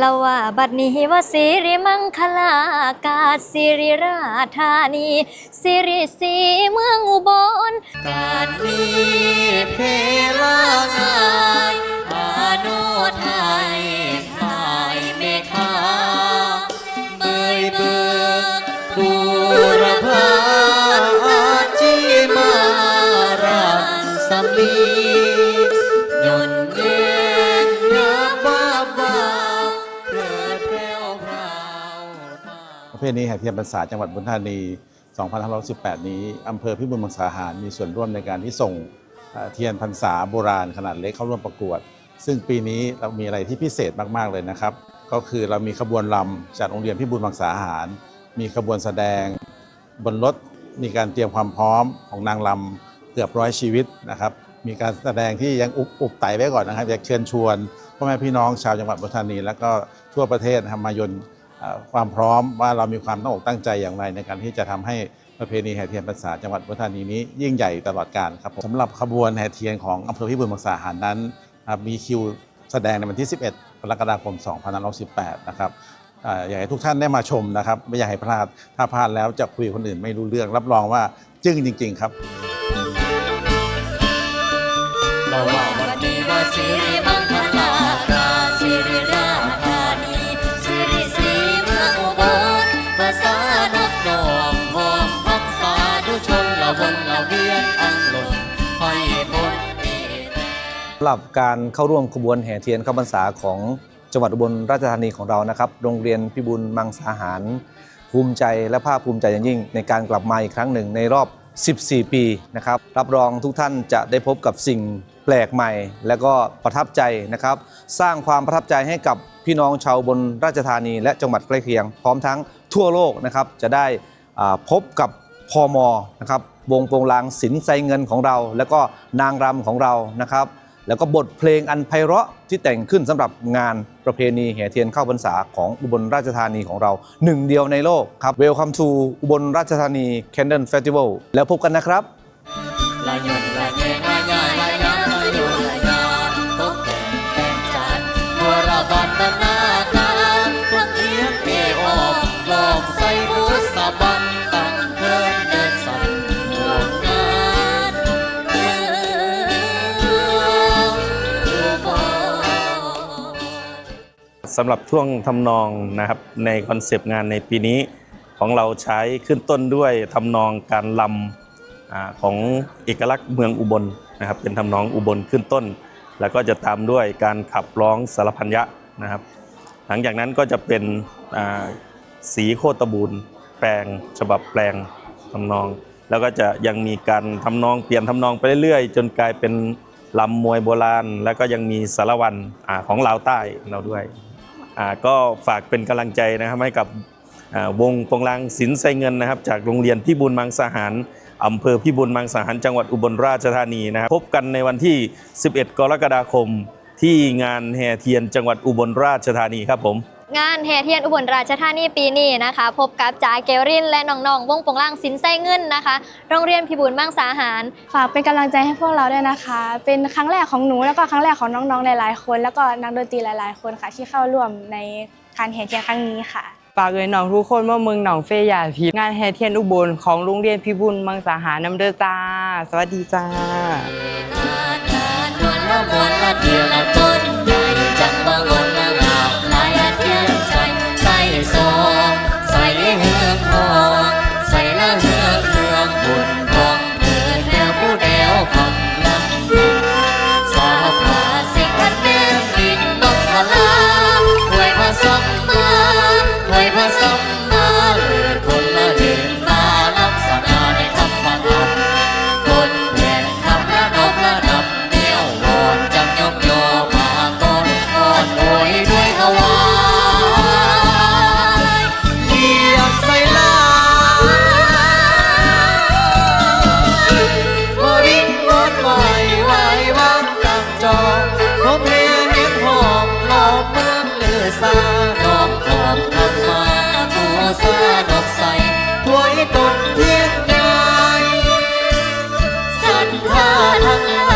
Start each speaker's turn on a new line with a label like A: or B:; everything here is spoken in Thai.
A: ละว่าบัดนี้ว่าสิริมังคลากาศสิริราชธานีสิริสีเมืองอุบล
B: การนี้ เพ
C: ณีแห่เทียนพรรษาจังหวัดบุรีธานี2518 นี้อำเภอพิบูลมังสาหารมีส่วนร่วมในการที่ส่งเทียนพรรษาโบราณขนาดเล็กเข้าร่วมประกวด ซึ่งปีนี้เรามีอะไรที่พิเศษมากๆเลยนะครับ ก็คือเรามีขบวนลำจากโรงเรียนพิบูลมังสาหาร มีขบวนแสดง บนรถมีการเตรียมความพร้อมของนางลำเกือบร้อยชีวิตนะครับมีการแสดงที่ยังอุบอุบไตไว้ก่อนนะครับอยากเชิญชวนพ่อแม่พี่น้องชาวจังหวัดบุรีธานีแล้วก็ทั่วประเทศมายน ความพร้อมว่าเรามีความตั้งอกตั้งใจอย่างไรในการที่จะทำให้ประเพณีแห่เทียนพรรษาจังหวัดบุรีธานีนี้ยิ่งใหญ่ตลอดกาลครับผมสำหรับขบวนแห่เทียนของอำเภอพิบูลมังสาหารนั้น มีคิวแสดงในวันที่ 11กรกฎาคม 2518 นะครับอยากให้ทุกท่านได้มาชมนะครับ ไม่อยากให้พลาด ถ้าพลาดแล้วจะคุยกับคนอื่นไม่รู้เรื่อง รับรองว่าจึ้งจริง ๆ ครับ
B: ชนละวนละเวียนอังหล่นห้พ้น
D: สำหรับการเข้าร่วมขบวนแห่เทียนเข้าพรรษาของจังหวัดอุบลราชธานีของเรานะครับ โรงเรียนพิบูลมังสาหาร ภูมิใจและภาคภูมิใจอย่างยิ่ง ในการกลับมาอีกครั้งหนึ่งในรอบ 14 ปีนะครับ รับรองทุกท่านจะได้พบกับสิ่งแปลกใหม่ และก็ประทับใจนะครับ สร้างความประทับใจให้กับพี่น้องชาวบนราชธานี และจังหวัดใกล้เคียง พร้อมทั้งทั่วโลกนะครับจะได้อ่าพบกับ พอมนะครับวงโปรงลางสินไซเงินของเรา แล้วก็นางรำของเรานะครับ แล้วก็บทเพลงอันไพเราะที่แต่งขึ้นสำหรับงานประเพณีแห่เทียนเข้าพรรษาของอุบลราชธานีของเราหนึ่งเดียวในโลกครับ Welcome to อุบลราชธานี Candle Festival แล้วพบกันนะครับ
B: สำ
E: หรับช่วงทำนองนะครับในคอนเซปต์งานในปีนี้ของเราใช้ขึ้นต้นด้วยทำนองการลำอของเอกลักษณ์เมืองอุบลนะครับเป็นทำนองอุบลขึ้นต้น แล้วก็จะตามด้วยการขับร้องสารพันยะนะครับ หลังจากนั้นก็จะเป็นสีโคตบูรแปลงฉบับแปลงทำนอง แล้วก็จะยังมีการทำนองเปลี่ยนทำนองไปเรื่อยๆ จนกลายเป็นลำมวยโบราณ แล้วก็ยังมีสารวันอของลาวใต้เราด้วย ก็ฝากเป็นกำลังใจนะครับให้กับวงปงลังศิลไซเงินนะครับ จากโรงเรียนพิบูลมังสาหารอำเภอพิบูลมังสาหารจังหวัดอุบลราชธานีนะครับพบกันในวันที่ 11 กรกฎาคม ที่งานแห่เทียนจังหวัดอุบลราชธานีครับผม
A: งานแห่เทียนอุบลราชธานีปีนี้นะคะ พบกับจ่าเกลรินและน้องๆวงโปงล่างสินไส้เงินนะคะ โรงเรียนพิบูลมังสาหาร
F: ฝากเป็นกำลังใจให้พวกเราด้วยนะคะ เป็นครั้งแรกของหนูแล้วก็ครั้งแรกของน้องๆหลายๆคน แล้วก็นักดนตรีหลาย ๆ คนค่ะ ที่เข้าร่วมในการแห่เทียนครั้งนี้ค่ะ
G: ฝากเอ่ยน้องทุกคนว่าเมืองหนองเฟยยาพีงานแห่เทียนอุบลของโรงเรียนพิบูลมังสาหารน้ำเด้อจ้า สวัสดีจ้า
B: เพียงใดศรัทธาทั้งหลาย